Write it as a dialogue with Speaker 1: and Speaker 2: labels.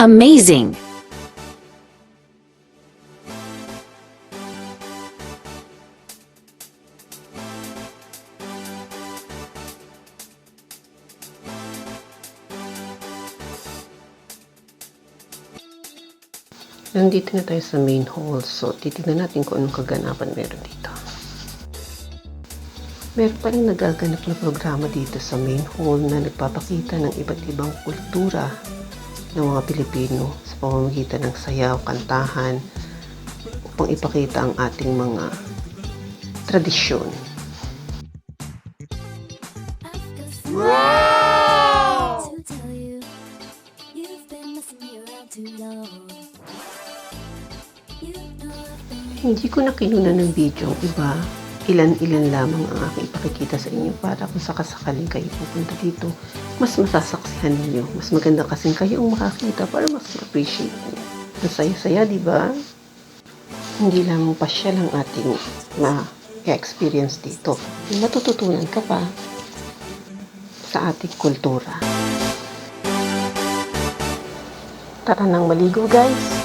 Speaker 1: Amazing!
Speaker 2: Nandito na tayo sa main hall. So, titignan natin kung anong kaganapan meron dito. Meron pa rin nagaganap na programa dito sa main hall na nagpapakita ng iba't ibang kultura ng mga Pilipino sa pamamagitan ng sayaw, kantahan, upang ipakita ang ating mga tradisyon. Hindi ko na kinuna ng video ang iba. Ilan-ilan lamang ang aking ipakikita sa inyo para kung sakasakaling kayo pupunta dito, mas masasaksihan ninyo. Mas maganda kasing kayo ang makakita para mas ma-appreciate niyo. Ang saya-saya, di ba? Hindi lamang pasyal ang ating ma-experience dito. Matututunan ka pa sa ating kultura. Tara nang maligo, guys!